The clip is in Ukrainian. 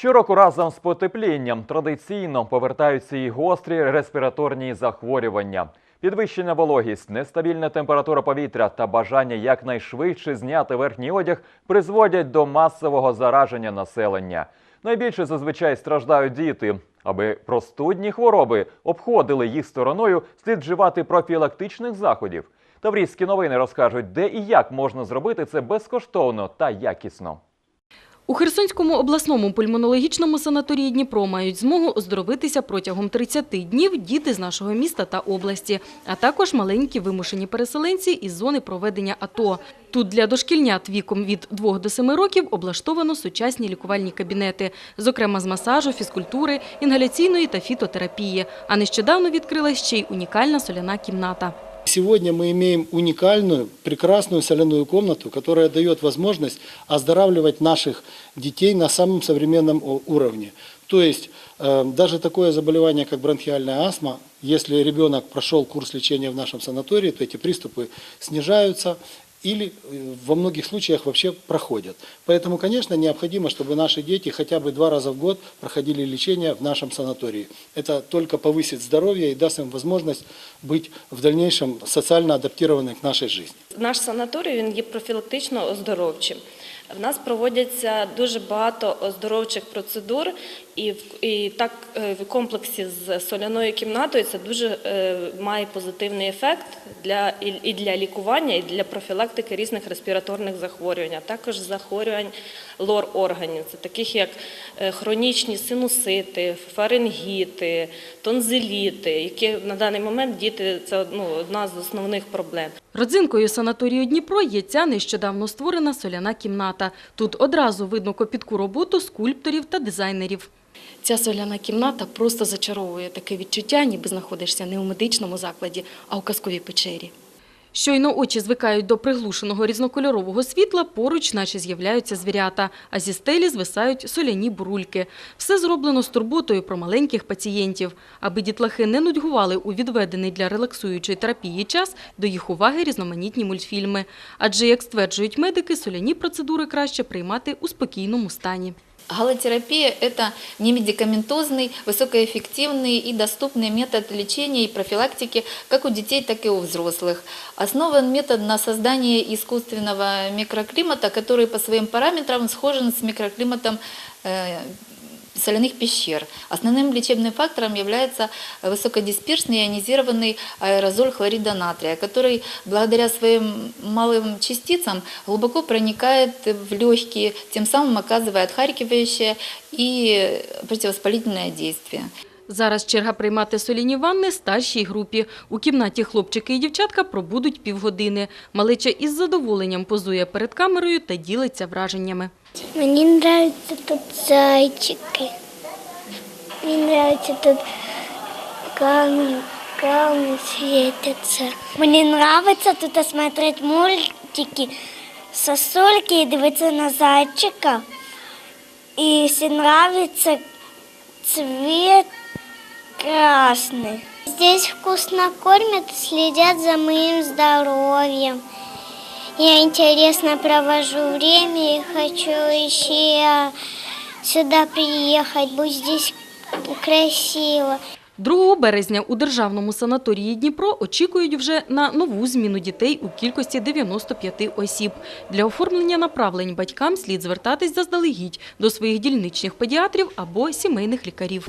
Щороку разом з потеплінням традиційно повертаються і гострі респіраторні захворювання. Підвищена вологість, нестабільна температура повітря та бажання якнайшвидше зняти верхній одяг призводять до масового зараження населення. Найбільше зазвичай страждають діти. Аби простудні хвороби обходили їх стороною, слід вживати профілактичних заходів. Таврійські новини розкажуть, де і як можна зробити це безкоштовно та якісно. У Херсонському обласному пульмонологічному санаторії Дніпро мають змогу оздоровитися протягом 30 днів діти з нашого міста та області, а також маленькі вимушені переселенці із зони проведення АТО. Тут для дошкільнят віком від 2 до 7 років облаштовано сучасні лікувальні кабінети, зокрема з масажу, фізкультури, інгаляційної та фітотерапії. А нещодавно відкрилась ще й унікальна соляна кімната. Сегодня мы имеем уникальную, прекрасную соляную комнату, которая дает возможность оздоравливать наших детей на самом современном о- уровне. То есть э, даже такое заболевание, как бронхиальная астма, если ребенок прошел курс лечения в нашем санатории, то эти приступы снижаются или э, во многих случаях вообще проходят. Поэтому, конечно, необходимо, чтобы наши дети хотя бы два раза в год проходили лечение в нашем санатории. Это только повысит здоровье и даст им возможность быть в дальнейшем социально адаптированным к нашей жизни. Наш санаторій він є профілактично оздоровчим. В нас проводяться дуже багато оздоровчих процедур, і, і так е, в комплексі з соляною кімнатою це дуже е, має позитивний ефект для і, для лікування, і для профілактики різних респіраторних захворювань, а також захворювань лор органів, це таких як е, хронічні синусити, фарингіти, тонзиліти, які на даний момент діти це ну, одна з основних проблем. Родзинкою санаторію Дніпро є ця нещодавно створена соляна кімната. Тут одразу видно копітку роботу скульпторів та дизайнерів. Ця соляна кімната просто зачаровує таке відчуття, ніби знаходишся не у медичному закладі, а у казковій печері. Щойно очі звикають до приглушеного різнокольорового світла, поруч наче з'являються звірята, а зі стелі звисають соляні бурульки. Все зроблено з турботою про маленьких пацієнтів. Аби дітлахи не нудьгували у відведений для релаксуючої терапії час, до їх уваги різноманітні мультфільми. Адже, як стверджують медики, соляні процедури краще приймати у спокійному стані. Галотерапия – это немедикаментозный, высокоэффективный и доступный метод лечения и профилактики как у детей, так и у взрослых. Основан метод на создание искусственного микроклимата, который по своим параметрам схожен с микроклиматом э, соляных пещер. Основным лечебным фактором является высокодисперсный ионизированный аэрозоль хлорида натрия, который благодаря своим малым частицам глубоко проникает в легкие, тем самым оказывая отхаркивающее и противовоспалительное действие. Зараз черга приймати соляні ванни старшій групі. У кімнаті хлопчики і дівчатка пробудуть півгодини. Малеча із задоволенням позує перед камерою та ділиться враженнями. Мне нравятся тут зайчики. Мне нравится тут камни, камни светятся. Мне нравится тут смотреть мультики, сосульки и дивиться на зайчика. И если нравится цвет красный. Здесь вкусно кормят, следят за моим здоровьем. Я интересно провожу время и хочу еще сюда приехать, будет здесь красиво. 2 березня у державному санаторії Дніпро очікують вже на нову зміну дітей у кількості 95 осіб. Для оформлення направлень батькам слід звертатись заздалегідь до своїх дільничних педіатрів або сімейних лікарів.